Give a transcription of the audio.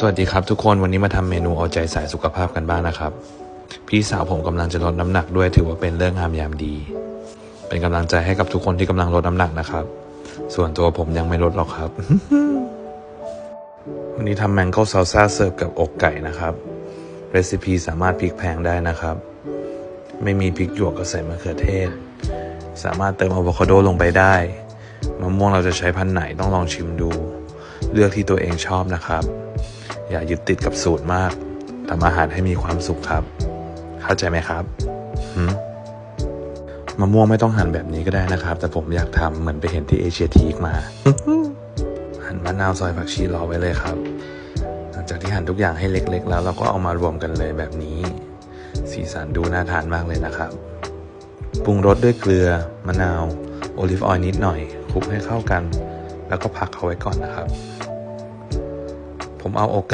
สวัสดีครับทุกคนวันนี้มาทำเมนูเอาใจใส่สุขภาพกันบ้างนะครับ พี่สาวผมกำลังจะลดน้ำหนักด้วยถือว่าเป็นเรื่องงามยามดี เป็นกำลังใจให้กับทุกคนที่กำลังลดน้ำหนักนะครับ ส่วนตัวผมยังไม่ลดหรอกครับ วันนี้ทำแมงโก้ซาลซ่าเสิร์ฟกับอกไก่นะครับเรซิปีสามารถพลิกแพงได้นะครับ ไม่มีพริกหยวกก็ใส่มะเขือเทศ สามารถเติมอะโวคาโดลงไปได้มะม่วงเราจะใช้พันธุ์ไหนต้องลองชิมดู เลือกที่ตัวเองชอบนะครับ อย่ายึดติดกับสูตรมากทำอาหารให้มีความสุขครับ เข้าใจไหมครับมะม่วงไม่ต้องหั่นแบบนี้ก็ได้นะครับ แต่ผมอยากทำเหมือนไปเห็นที่เอเชียทีกมา หั่นมะนาวซอยผักชีรอไว้เลยครับ หลังจากที่หั่นทุกอย่างให้เล็ก ๆ แล้วเราก็เอามารวมกันเลยแบบนี้ สีสันดูน่าทานมากเลยนะครับ ปรุงรสด้วยเกลือ มะนาว โอลิฟออยล์นิดหน่อยคลุกให้เข้ากัน แล้วก็พักเขาไว้ก่อนนะครับ ผมเอาอก